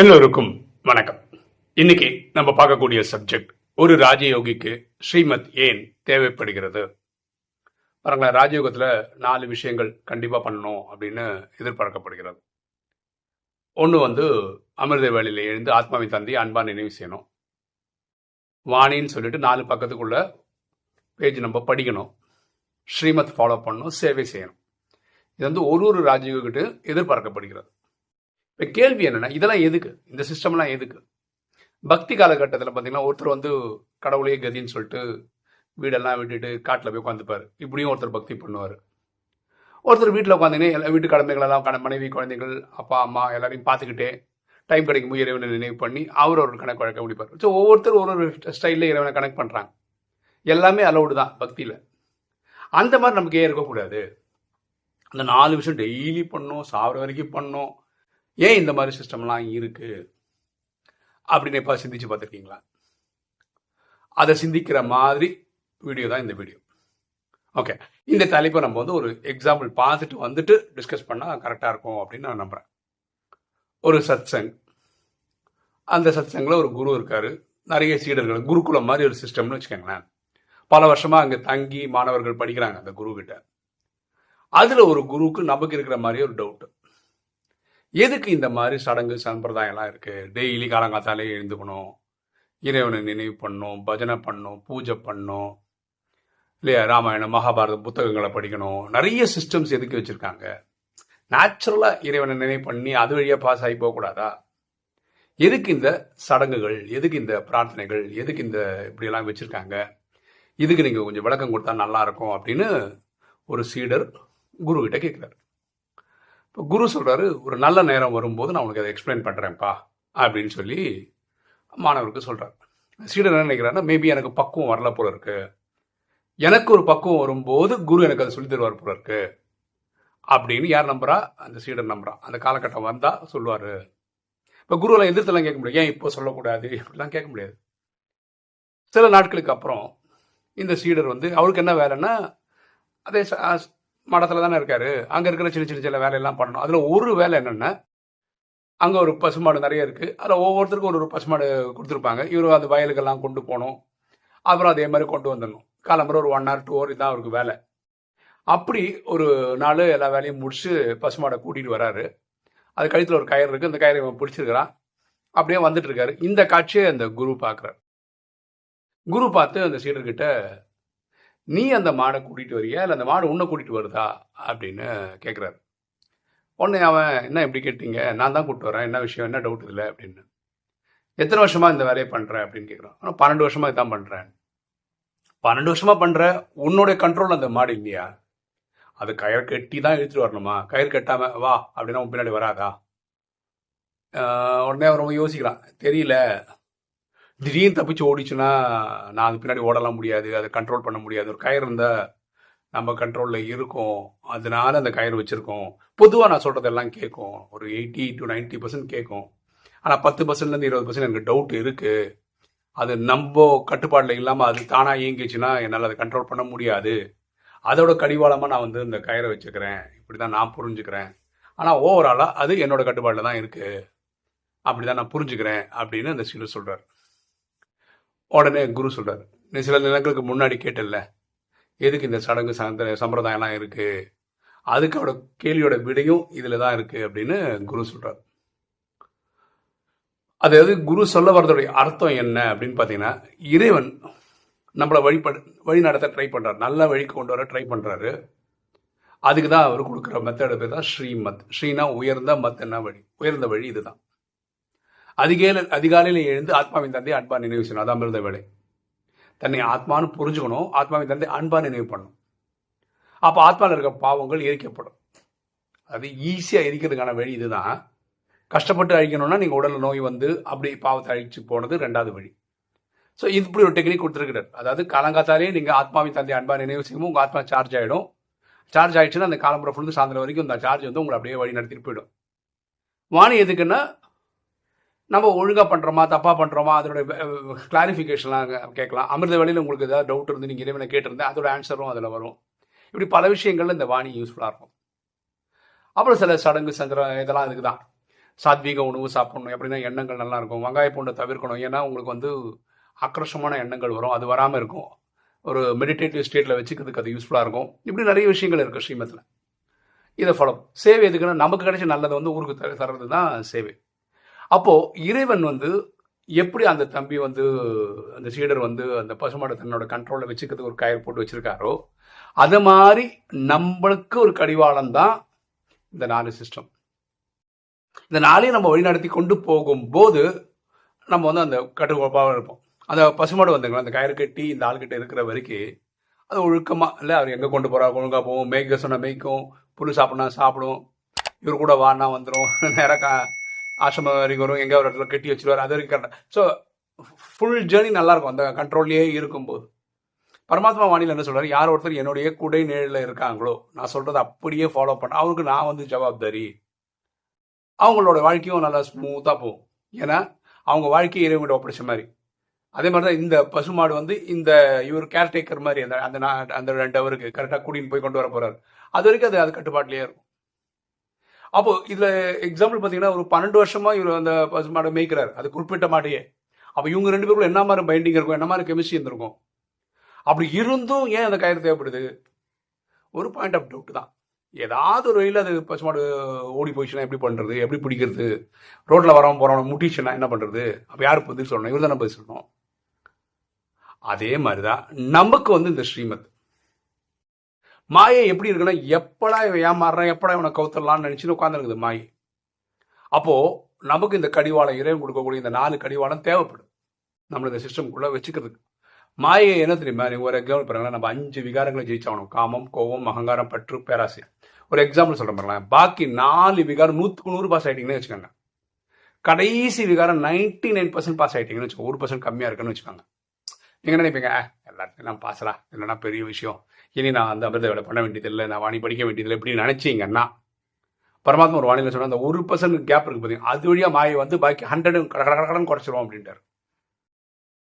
எல்லோருக்கும் வணக்கம். இன்னைக்கு நம்ம பார்க்கக்கூடிய சப்ஜெக்ட் ஒரு ராஜயோகிக்கு ஸ்ரீமத் ஏன் தேவைப்படுகிறது? பாருங்களேன் ராஜயோகத்தில் நாலு விஷயங்கள் கண்டிப்பாக பண்ணணும் அப்படின்னு எதிர்பார்க்கப்படுகிறது. ஒன்று வந்து அமிர்த வேலையில் எழுந்து ஆத்மாவின் தந்தி அன்பா நினைவு செய்யணும். வாணின்னு சொல்லிட்டு நாலு பக்கத்துக்குள்ள பேஜ் நம்ம படிக்கணும். ஸ்ரீமத் ஃபாலோ பண்ணணும் சேவை செய்யணும். இது வந்து ஒரு ஒரு ராஜயோகிட்டு எதிர்பார்க்கப்படுகிறது. இப்போ கேள்வி என்னன்னா இதெல்லாம் எதுக்கு? இந்த சிஸ்டம்லாம் எதுக்கு? பக்தி காலகட்டத்தில் பார்த்தீங்கன்னா ஒருத்தர் வந்து கடவுளே கதின்னு சொல்லிட்டு வீடெல்லாம் விட்டுட்டு காட்டில் போய் உட்காந்துப்பார் இப்படியும் ஒருத்தர் பக்தி பண்ணுவார். ஒருத்தர் வீட்டில் உட்காந்துனே எல்லா வீட்டு கடமைகளெல்லாம் கண மனைவி குழந்தைகள் அப்பா அம்மா எல்லாரையும் பார்த்துக்கிட்டே டைம் கிடைக்கும் போது இறைவனை நினைவு பண்ணி அவர் ஒரு கணக்கு வழக்க முடிப்பார். ஸோ ஒவ்வொருத்தர் ஒரு ஒரு ஸ்டைலில் இறைவனை கனெக்ட் பண்ணுறாங்க எல்லாமே அலௌடு தான் பக்தியில். அந்த மாதிரி நமக்கு ஏன் இருக்கக்கூடாது? அந்த நாலு விஷயம் டெய்லி பண்ணோம் சாப்பிட்ற வரைக்கும் பண்ணோம் ஏன் இந்த மாதிரி சிஸ்டம்லாம் இருக்கு? அப்படின்னு இப்போ சிந்திச்சு பார்த்துருக்கீங்களா? அதை சிந்திக்கிற மாதிரி வீடியோ தான் இந்த வீடியோ ஓகே இந்த தலைப்பை நம்ம வந்து ஒரு எக்ஸாம்பிள் பார்த்துட்டு வந்துட்டு டிஸ்கஸ் பண்ணால் கரெக்டாக இருக்கும் அப்படின்னு நான் நம்புகிறேன் ஒரு சத்சங் அந்த சத்சங்கில் ஒரு குரு இருக்கார். நிறைய சீடர்கள் குருகுலம் மாதிரி ஒரு சிஸ்டம்னு வச்சுக்கோங்களேன். பல வருஷமாக அங்கே தங்கி மாணவர்கள் படிக்கிறாங்க அந்த குரு கிட்ட அதில் ஒரு குருவுக்கு நமக்கு இருக்கிற மாதிரி ஒரு டவுட்டு எதுக்கு இந்த மாதிரி சடங்கு சம்பிரதாயம்லாம் இருக்குது டெய்லி காலங்காத்தாலே எழுந்துக்கணும். இறைவனை நினைவு பண்ணும் பஜனை பண்ணும் பூஜை பண்ணும் இல்லையா? ராமாயணம் மகாபாரதம் புத்தகங்களை படிக்கணும். நிறைய சிஸ்டம்ஸ் எதுக்கு வச்சுருக்காங்க? நேச்சுரலாக இறைவனை நினைவு பண்ணி அது வழியாக பாஸ் ஆகி போகக்கூடாதா? எதுக்கு இந்த சடங்குகள் எதுக்கு இந்த பிரார்த்தனைகள் எதுக்கு இந்த இப்படியெல்லாம் வச்சுருக்காங்க? இதுக்கு நீங்கள் கொஞ்சம் விளக்கம் கொடுத்தா நல்லா இருக்கும் அப்படின்னு ஒரு சீடர் குரு கேட்குறாரு. இப்போ குரு சொல்கிறாரு ஒரு நல்ல நேரம் வரும்போது நான் உனக்கு அதை எக்ஸ்பிளைன் பண்ணுறேன்ப்பா அப்படின்னு சொல்லி மாணவருக்கு சொல்கிறார் சீடர் என்ன நினைக்கிறாருன்னா மேபி எனக்கு பக்குவம் வரல போல இருக்கு. எனக்கு ஒரு பக்குவம் வரும்போது குரு எனக்கு அதை சொல்லி தருவார் போல இருக்கு. அப்படின்னு யார் நம்புறா? அந்த சீடர் நம்புறா. அந்த காலகட்டம் வந்தால் சொல்லுவார். இப்போ குருவெல்லாம் எதிர்த்தெல்லாம் கேட்க முடியாது. ஏன் இப்போ சொல்லக்கூடாது? இப்படிலாம் கேட்க முடியாது. சில நாட்களுக்கு அப்புறம் இந்த சீடர் வந்து அவருக்கு என்ன வேலைன்னா அதே மடத்தில் தானே இருக்காரு. அங்கே இருக்கிற சின்ன சின்ன சின்ன வேலையெல்லாம் பண்ணணும். அதில் ஒரு வேலை என்னென்ன அங்கே ஒரு பசுமாடு நிறைய இருக்குது அதில் ஒவ்வொருத்தருக்கும் ஒரு ஒரு பசுமாடு கொடுத்துருப்பாங்க. இவர் அந்த வயலுக்கெல்லாம் கொண்டு போகணும். அப்புறம் அதே மாதிரி கொண்டு வந்துடணும். காலம்புற ஒரு ஒன் ஹவர் டூ ஹவர் இதுதான் அவருக்கு வேலை. அப்படி ஒரு நாள் எல்லா வேலையும் முடிச்சு பசுமாடை கூட்டிகிட்டு வராரு. அது கழுத்தில் ஒரு கயிறு இருக்குது அந்த கயிறை இவன் பிடிச்சிருக்கிறான். அப்படியே வந்துட்டு இருக்காரு. இந்த காட்சியை அந்த குரு பார்க்குறாரு. குரு பார்த்து அந்த சீடர்கிட்ட நீ அந்த மாடை கூட்டிகிட்டு வரியா? இல்லை அந்த மாடு உன்னை கூட்டிகிட்டு வருதா? அப்படின்னு கேட்குறாரு உடனே அவன் என்ன இப்படி கேட்டீங்க? நான் தான் கூப்பிட்டு வரேன். என்ன விஷயம்? என்ன டவுட் இல்லை அப்படின்னு. எத்தனை வருஷமாக இந்த வேலையை பண்ணுறேன் அப்படின்னு கேட்குறான் ஆனால் பன்னெண்டு வருஷமாக இதான் பண்ணுறேன் பன்னெண்டு வருஷமாக பண்ணுற உன்னுடைய கண்ட்ரோல் அந்த மாடு இல்லையா? அது கயிறு கட்டி தான் இழுத்துட்டு வரணுமா? கயிறு கட்டாமல் வா. அப்படின்னா உன் பின்னாடி வராதா? உடனே அவன் ரொம்ப யோசிக்கிறான். தெரியல. திடீர்னு தப்பிச்சு ஓடிச்சுன்னா நான் அது பின்னாடி ஓடலாம் முடியாது அதை கண்ட்ரோல் பண்ண முடியாது. ஒரு கயிறு இருந்தால் நம்ம கண்ட்ரோலில் இருக்கும். அதனால அந்த கயிறு வச்சுருக்கோம். பொதுவாக நான் சொல்கிறதெல்லாம் கேட்கும். ஒரு எயிட்டி டு 90% பர்சன்ட் கேட்கும். ஆனால் பத்து பர்சன்ட்லேருந்து இருபது பர்சன்ட் எனக்கு டவுட் இருக்குது அது நம்ம கட்டுப்பாட்டில் இல்லாமல் அது தானாக இயங்கிச்சுன்னா என்னால் அதை கண்ட்ரோல் பண்ண முடியாது. அதோட கடிவாளமாக நான் வந்து இந்த கயிறை வச்சுக்கிறேன். இப்படி தான் நான் புரிஞ்சுக்கிறேன். ஆனால் ஓவராலாக அது என்னோட கட்டுப்பாட்டில் தான் இருக்குது அப்படி தான் நான் புரிஞ்சுக்கிறேன் அப்படின்னு அந்த சீடர் சொல்கிறார் உடனே குரு சொல்கிறார் நீ சில நிலங்களுக்கு முன்னாடி கேட்டல்ல எதுக்கு இந்த சடங்கு சந்த சம்பிரதாயம்லாம் இருக்குது அதுக்கு அவட கேள்வியோட விடையும் இதில் தான் இருக்குது அப்படின்னு குரு சொல்கிறார் அதாவது குரு சொல்ல வரதுடைய அர்த்தம் என்ன அப்படின்னு பார்த்தீங்கன்னா இறைவன் நம்மளை வழிபடு வழி நடத்த ட்ரை பண்ணுறாரு நல்ல வழிக்கு கொண்டு வர ட்ரை பண்ணுறாரு அதுக்கு தான் அவர் கொடுக்குற மெத்தடு பேர் தான் ஸ்ரீமத். ஸ்ரீனா உயர்ந்த மத் என்ன வழி உயர்ந்த வழி இதுதான். அதிகால அதிகாலையில் எழுந்து ஆத்மாவின் தந்தை அன்பா நினைவு செய்யணும். அதான் மிருந்த வேலை. தன்னை ஆத்மான்னு புரிஞ்சுக்கணும். ஆத்மாவின் தந்தை அன்பா நினைவு பண்ணணும். அப்போ ஆத்மாவில் இருக்க பாவங்கள் எரிக்கப்படும். அது ஈஸியாக எரிக்கிறதுக்கான வழி இதுதான். கஷ்டப்பட்டு அழிக்கணும்னா நீங்கள் உடலில் நோய் வந்து அப்படி பாவத்தை அழிச்சு போனது ரெண்டாவது வழி. ஸோ இது இப்படி ஒரு டெக்னிக் கொடுத்துருக்கிறார். அதாவது காலங்காத்தாலே நீங்கள் ஆத்மாவின் தந்தை அன்பா நினைவு செய்யும் உங்கள் ஆத்மா சார்ஜ் ஆகிடும் சார்ஜ் ஆயிடுச்சுன்னா அந்த காலம்புற ஃபுல்லு சாயந்தரம் வரைக்கும் அந்த சார்ஜ் வந்து உங்களை அப்படியே வழி நடத்திட்டு போயிடும். வாணி எதுக்குன்னா நம்ம ஒழுங்காக பண்ணுறோமா தப்பாக பண்ணுறோமா அதோட கிளாரிஃபிகேஷன்லாம் கேட்கலாம். அமிர்த வேலையில் உங்களுக்கு ஏதாவது டவுட் இருந்து நீங்கள் இறைவனை கேட்டிருந்தேன் அதோட ஆன்சரும் அதில் வரும். இப்படி பல விஷயங்கள்ல இந்த வாணி யூஸ்ஃபுல்லாக இருக்கும். அப்புறம் சில சடங்கு சந்திர இதெல்லாம் அதுக்கு தான் சாத்வீக உணவு சாப்பிடணும். எப்படின்னா எண்ணங்கள் நல்லா இருக்கும். வெங்காய பூண்டை தவிர்க்கணும். ஏன்னா உங்களுக்கு வந்து ஆக்ரோஷமான எண்ணங்கள் வரும். அது வராமல் இருக்கும். ஒரு மெடிடேட்டிவ் ஸ்டேட்டில் வச்சுக்கிறதுக்கு அது யூஸ்ஃபுல்லாக இருக்கும். இப்படி நிறைய விஷயங்கள் இருக்குது ஸ்ரீமத்தில். இதை ஃபாலோ சேவை எதுக்குன்னா நமக்கு கிடைச்ச நல்லதை வந்து ஊருக்கு தர தர்றது தான் சேவை. அப்போது இறைவன் வந்து எப்படி அந்த தம்பி வந்து அந்த சீடர் வந்து அந்த பசுமாடு தன்னோட கண்ட்ரோலில் வச்சுக்கிறதுக்கு ஒரு கயிறு போட்டு வச்சிருக்காரோ அது மாதிரி நம்மளுக்கு ஒரு கடிவாளம் தான் இந்த நாலு சிஸ்டம் இந்த நாளையும் நம்ம வழிநடத்தி கொண்டு போகும்போது நம்ம வந்து அந்த கட்டுக்கோப்பாக இருப்போம். அந்த பசுமாடு வந்துங்களா அந்த கயிறு கட்டி இந்த ஆள்கிட்ட இருக்கிற வரைக்கும் அது ஒழுக்கமாக இல்லை அவர் எங்கே கொண்டு போகிறா ஒழுங்காக போகும் மேய்க்க சொன்னால் மேய்க்கும் புல் சாப்பிட்னா சாப்பிடும் இவர் கூட வானா வந்துடும் நேராக கா ஆசிரமம் வரைக்கும் வரும் எங்கே ஒரு இடத்துல கட்டி வச்சிருவார் அது வரைக்கும் கரெக்டாக ஸோ ஃபுல் ஜேர்னி நல்லாயிருக்கும் அந்த கண்ட்ரோல்லையே இருக்கும்போது. பரமாத்மா வாணியில் என்ன சொல்கிறார் யார் ஒருத்தர் என்னுடைய குடை நிழலில் இருக்காங்களோ நான் சொல்கிறத அப்படியே ஃபாலோ பண்ண அவருக்கு நான் வந்து ஜவாப்தாரி. அவங்களோட வாழ்க்கையும் நல்லா ஸ்மூத்தாக போகும். ஏன்னா அவங்க வாழ்க்கையை இறைவங்கிட்ட ஒப்படைச்ச மாதிரி. அதே மாதிரி தான் இந்த பசுமாடு வந்து இந்த இவர் கேர்டேக்கர் மாதிரி அந்த அந்த அந்த ரெண்டு அவருக்கு கரெக்டாக கூட்டின்னு போய் கொண்டு வர போகிறார் அது வரைக்கும் அது அது கட்டுப்பாட்டிலேயே இருக்கும். அப்போ இதுல எக்ஸாம்பிள் பார்த்தீங்கன்னா ஒரு பன்னெண்டு வருஷமா இவர் அந்த மாடை மேய்க்கிறார். அது குறிப்பிட்ட மாட்டையே. அப்போ இவங்க ரெண்டு பேருக்குள்ள என்ன மாதிரி பைண்டிங் இருக்கும் என்ன மாதிரி கெமிஸ்ட்ரி இருந்திருக்கும்? அப்படி இருந்தும் ஏன் அந்த கயிறு தேவைப்படுது? ஒரு பாயிண்ட் ஆஃப் டவுட் தான். ஏதாவது ஒரு வழியில் அது பசுமாடு ஓடி போயிடுச்சுன்னா எப்படி பண்ணுறது எப்படி பிடிக்கிறது? ரோட்டில் வரவன் போகிறவன் முட்டிச்சுன்னா என்ன பண்ணுறது அப்போ யார் பதில் சொல்லணும்? இவர் தானே பதில் சொல்லணும். அதே மாதிரி தான் நமக்கு வந்து இந்த ஸ்ரீமத் மாயை எப்படி இருக்குன்னா எப்படா இவன் ஏமாறுறான் எப்படா இவனை கவுத்தரலாம்னு நினச்சின்னு உட்காந்துருக்குது மாயை. அப்போ நமக்கு இந்த கடிவாளம் இறைவன் கொடுக்கக்கூடிய இந்த நாலு கடிவாளம் தேவைப்படும். நம்மள இந்த சிஸ்டம்குள்ள வச்சுக்கிறதுக்கு. மாயை என்ன தெரியுமா? நீங்க ஒரு எக்ஸாம்பிள் பாருங்களேன். நம்ம அஞ்சு விகாரங்களை ஜெயிச்சாகணும். காமம் கோவம் அகங்காரம் பற்று பேராசை. ஒரு எக்ஸாம்பிள் சொல்கிறேன் பாருங்களேன். பாக்கி நாலு விகாரம் நூற்றுக்கு நூறு பாஸ் ஆகிட்டிங்கன்னு வச்சுக்கோங்க. கடைசி விகாரம் நைன்டி நைன் பர்சன்ட் பாஸ் ஆகிட்டீங்கன்னு வச்சுக்கோங்க. ஒரு பர்சன்ட் கம்மியாக இருக்குன்னு வச்சுக்கோங்க. நீங்க என்ன நினைப்பீங்க? எல்லாத்தையும் நான் பாசலா இல்லைன்னா பெரிய விஷயம்? இனி நான் அந்த அமிர்த வேலை பண்ண வேண்டியதில்லை. நான் வாணி படிக்க வேண்டியதில்லை. இப்படி நினைச்சீங்கன்னா பரமாத்மா ஒரு வாணியில் சொன்ன அந்த ஒரு பர்சன்ட் கேப் இருக்கு பார்த்தீங்க அது வழியாக மாயை வந்து பாக்கி ஹண்ட்ரடும் கட கட கடன் குறைச்சிருவோம் அப்படின்ட்டார்.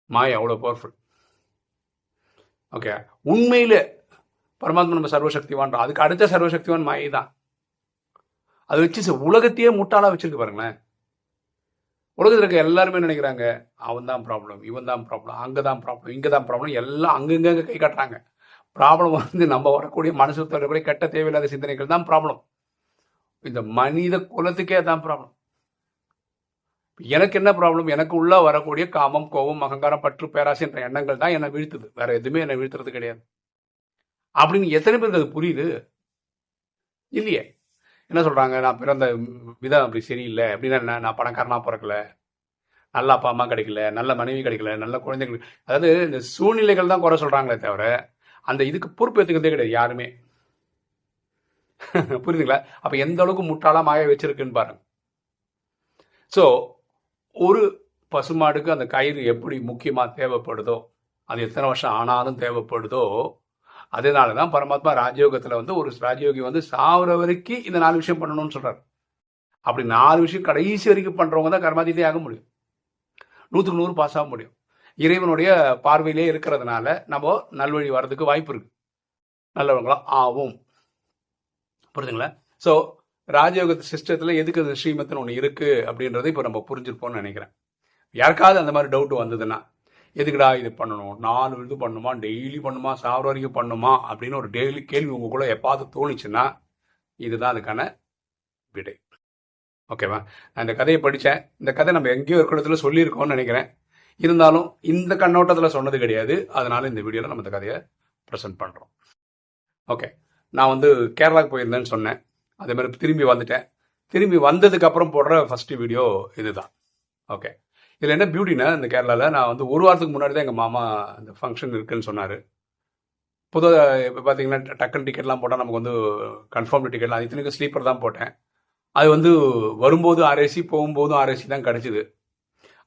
மாயை அவ்வளோ பவர்ஃபுல் ஓகே உண்மையில் பரமாத்மா நம்ம சர்வசக்திவான்றோம் அதுக்கு அடுத்த சர்வசக்திவான் மாயை தான் அது வச்சு உலகத்தையே முட்டாளாக வச்சிருக்கு பாருங்களேன். உலகத்தில் இருக்க எல்லாருமே நினைக்கிறாங்க அவன் தான் ப்ராப்ளம் இவன் தான் ப்ராப்ளம் அங்கே தான் ப்ராப்ளம் இங்கே தான் ப்ராப்ளம் எல்லாம் அங்கங்க கை காட்டுறாங்க. ப்ராப்ளம் வந்து நம்ம வரக்கூடிய மனசு தொடர்புடைய கெட்ட தேவையில்லாத சிந்தனைகள் தான் ப்ராப்ளம் இந்த மனித குலத்துக்கே தான் ப்ராப்ளம் எனக்கு என்ன ப்ராப்ளம் எனக்கு உள்ள வரக்கூடிய காமம் கோபம் அகங்காரம் பற்று பேராசின்ற எண்ணங்கள் தான் என்னை வீழ்த்துது. வேற எதுவுமே என்னை வீழ்த்துறது கிடையாது. அப்படின்னு எத்தனை பேருக்கு அது புரியுது? இல்லையே. என்ன சொல்கிறாங்க நான் பிறந்த விதம் அப்படி சரியில்லை. அப்படின்னா என்ன? நான் பணக்காரனாக பிறக்கல. நல்ல அப்பா அம்மா கிடைக்கல. நல்ல மனைவி கிடைக்கல. நல்ல குழந்தைகள் அதாவது இந்த சூழ்நிலைகள் தான் குறை சொல்கிறாங்களே தவிர அந்த இதுக்கு பொறுப்பேற்றுக்கிறதே கிடையாது யாருமே. புரியுதுங்களா? அப்போ எந்த அளவுக்கு முட்டாளா மாய வச்சிருக்குன்னு பாருங்க. ஸோ ஒரு பசுமாடுக்கு அந்த கயிறு எப்படி முக்கியமாக தேவைப்படுதோ அது எத்தனை வருஷம் ஆனாலும் தேவைப்படுதோ அதனால தான் பரமாத்மா ராஜயோகத்தில் வந்து ஒரு ராஜயோகி வந்து சாவர வரைக்கும் இந்த நாலு விஷயம் பண்ணணும்னு சொல்கிறார் அப்படி நாலு விஷயம் கடைசி வரைக்கும் பண்ணுறவங்க தான் கர்மாதீதே ஆக முடியும். நூற்றுக்கு நூறு பாஸ் ஆக முடியும். இறைவனுடைய பார்வையிலே இருக்கிறதுனால நம்ம நல்வழி வர்றதுக்கு வாய்ப்பு இருக்கு. நல்லவங்களா ஆகும் புரியுதுங்களா ஸோ ராஜயோக சிஸ்டத்தில் எதுக்கு அந்த ஸ்ரீமத்னு ஒன்று இருக்குது அப்படின்றத இப்போ நம்ம புரிஞ்சிருப்போம்னு நினைக்கிறேன். யாருக்காவது அந்த மாதிரி டவுட் வந்ததுன்னா எதுக்குடா இது பண்ணணும்? நாலு இது பண்ணுமா? டெய்லி பண்ணுமா? சாப்பிட்ற வரைக்கும் பண்ணுமா? அப்படின்னு ஒரு டெய்லி கேள்வி உங்களுக்குள்ள எப்பாவது தோணுச்சுன்னா இதுதான் அதுக்கான விடை. ஓகேவா நான் இந்த கதையை படித்தேன் இந்த கதை நம்ம எங்கேயோ இருக்கிற இடத்துல சொல்லியிருக்கோம்னு நினைக்கிறேன். இருந்தாலும் இந்த கண்ணோட்டத்தில் சொன்னது கிடையாது. அதனால இந்த வீடியோவில் நம்ம இந்த கதையை ப்ரெசென்ட் பண்ணுறோம் ஓகே நான் வந்து கேரளாவுக்கு போயிருந்தேன்னு சொன்னேன். அதே மாதிரி திரும்பி வந்துட்டேன். திரும்பி வந்ததுக்கப்புறம் போடுற ஃபஸ்ட்டு வீடியோ இதுதான். ஓகே இதில் என்ன பியூட்டினா இந்த கேரளாவில் நான் வந்து ஒரு வாரத்துக்கு முன்னாடி தான் எங்கள் மாமா அந்த ஃபங்க்ஷன் இருக்குன்னு சொன்னார். பொதுவாக இப்போ பார்த்தீங்கன்னா டக்குன்னு டிக்கெட்லாம் போட்டால் நமக்கு வந்து கன்ஃபார்ம் டிக்கெட்லாம் இத்தனைக்கும் ஸ்லீப்பர் தான் போட்டேன். அது வந்து வரும்போது ஆர்ஏசி போகும்போதும் ஆர்ஏசி தான் கிடச்சிது.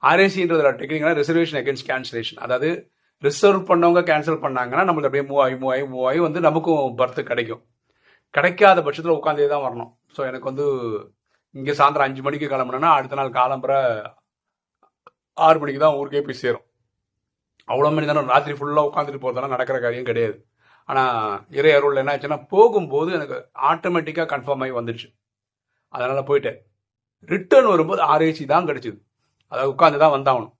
ஆர்ஏசின்றதுல டெக்னிக்னா ரிசர்வேஷன் அகேன்ஸ்ட் கேன்சலேஷன் அதாவது ரிசர்வ் பண்ணவங்க கேன்சல் பண்ணாங்கன்னா நம்மளுக்கு அப்படியே மூவ் ஆகி மூவ் ஆகி மூவ் ஆகி வந்து நமக்கும் பர்த் கிடைக்கும். கிடைக்காத பட்சத்தில் உட்காந்தே தான் வரணும். ஸோ எனக்கு வந்து இங்கே சாயந்தரம் அஞ்சு மணிக்கு கிளம்புனேன்னா அடுத்த நாள் காலம்புற ஆறு மணிக்கு தான் ஊருக்கே போய் சேரும். அவ்வளோ மணி நேரம் ராத்திரி ஃபுல்லாக உட்காந்துட்டு போகிறதெல்லாம் நடக்கிற காரியம் கிடையாது. ஆனால் இறை அருள் என்ன ஆச்சுன்னா போகும்போது எனக்கு ஆட்டோமேட்டிக்காக கன்ஃபார்ம் ஆகி வந்துடுச்சு அதனால் போயிட்டேன். ரிட்டர்ன் வரும்போது ஆர்ஏசி தான் கிடச்சிது. அதாவது உட்காந்து தான் வந்தாகணும்.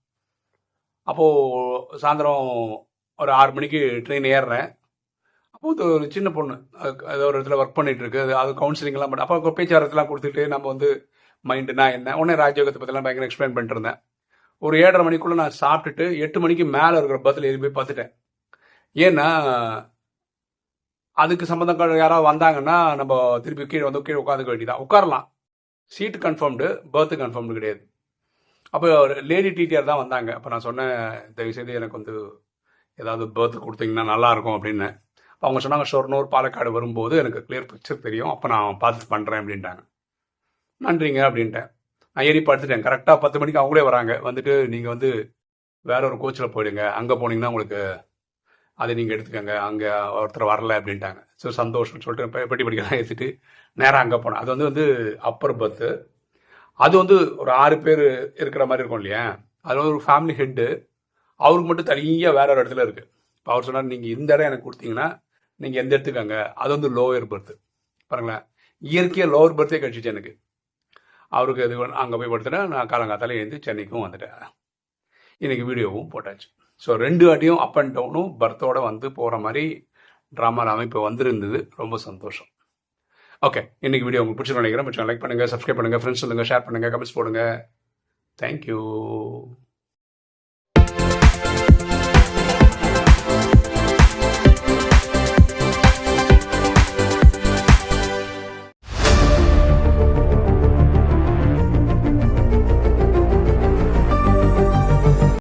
அப்போது சாயந்தரம் ஒரு ஆறு மணிக்கு ட்ரெயின் ஏறுறேன். அப்போது ஒரு சின்ன பொண்ணு. அது- ஏதோ ஒரு இடத்துல ஒர்க் பண்ணிட்டு இருக்கு. அது அது கவுன்சிலிங்லாம் பண்ண அப்போ பேச்சுவார்த்தைலாம் கொடுத்துட்டு நம்ம வந்து மைண்டுனா என்ன உடனே ராஜயோகத்தை பற்றிலாம் பயங்கர எக்ஸ்பிளைன் பண்ணிட்டு இருந்தேன். ஒரு ஏழரை மணிக்குள்ளே நான் சாப்பிட்டுட்டு எட்டு மணிக்கு மேலே இருக்கிற பஸ்ஸில் ஏறி போய் பார்த்துட்டேன். ஏன்னா அதுக்கு சம்மந்தம் யாராவது வந்தாங்கன்னா நம்ம திருப்பி கீழே வந்து கீழே உட்காந்துக்க வேண்டியதான் உட்காரலாம். சீட்டு கன்ஃபார்ம்டு பர்த்து கன்ஃபார்ம்டு கிடையாது. அப்போ லேடி டீச்சர் தான் வந்தாங்க. அப்போ நான் சொன்னேன் தயவுசெய்து எனக்கு வந்து ஏதாவது பர்த் கொடுத்தீங்கன்னா நல்லாயிருக்கும் அப்படின்னு. அவங்க சொன்னாங்க ஷொர்ணூர் பாலக்காடு வரும்போது எனக்கு கிளியர் பிக்சர் தெரியும். அப்போ நான் பார்த்து பண்ணுறேன் அப்படின்ட்டாங்க. நன்றிங்க அப்படின்ட்டேன். நான் ஏறி படுத்துட்டேன் கரெக்டாக பத்து மணிக்கு அவங்களே வராங்க. வந்துட்டு நீங்கள் வந்து வேற ஒரு கோச்சில் போயிடுங்க. அங்கே போனீங்கன்னா உங்களுக்கு அதை நீங்கள் எடுத்துக்கோங்க. அங்கே ஒருத்தர் வரல அப்படின்ட்டாங்க. ஸோ சந்தோஷம்னு சொல்லிட்டு பெட்டி படிக்கலாம் ஏற்றிட்டு நேராக அங்கே போனேன். அது வந்து வந்து அப்பர் பர்த்து அது வந்து ஒரு ஆறு பேர் இருக்கிற மாதிரி இருக்கும் இல்லையா? அது வந்து ஒரு ஃபேமிலி ஹெட்டு அவருக்கு மட்டும் தனியாக வேற ஒரு இடத்துல இருக்குது இப்போ அவர் சொன்னார் நீங்கள் இந்த இடம் எனக்கு கொடுத்தீங்கன்னா நீங்கள் எந்த இடத்துக்காங்க அது வந்து லோயர் பர்த்து பாருங்களேன். இயற்கையாக லோவர் பர்த்தே கிடச்சிச்சு எனக்கு. அவருக்கு இது அங்கே போய் படுத்துட்டேன் நான் காலங்காத்தால எழுந்து சென்னைக்கும் வந்துட்டேன். இன்றைக்கி வீடியோவும் போட்டாச்சு. ஸோ ரெண்டு வாட்டியும் அப் அண்ட் டவுனும் பர்த்தோட வந்து போகிற மாதிரி ட்ராமா அமைப்பு வந்திருந்தது. ரொம்ப சந்தோஷம். ஓகே இன்னைக்கு வீடியோ உங்களுக்கு பிடிச்சிருக்கோம் நினைக்கிறேன். பிடிச்சா லைக் பண்ணுங்கள் சப்ஸ்கிரைப் பண்ணுங்கள் ஃப்ரெண்ட்ஸ் சொல்லுங்கள் ஷேர் பண்ணுங்கள் கமெண்ட்ஸ் போடுங்க. தேங்க்யூ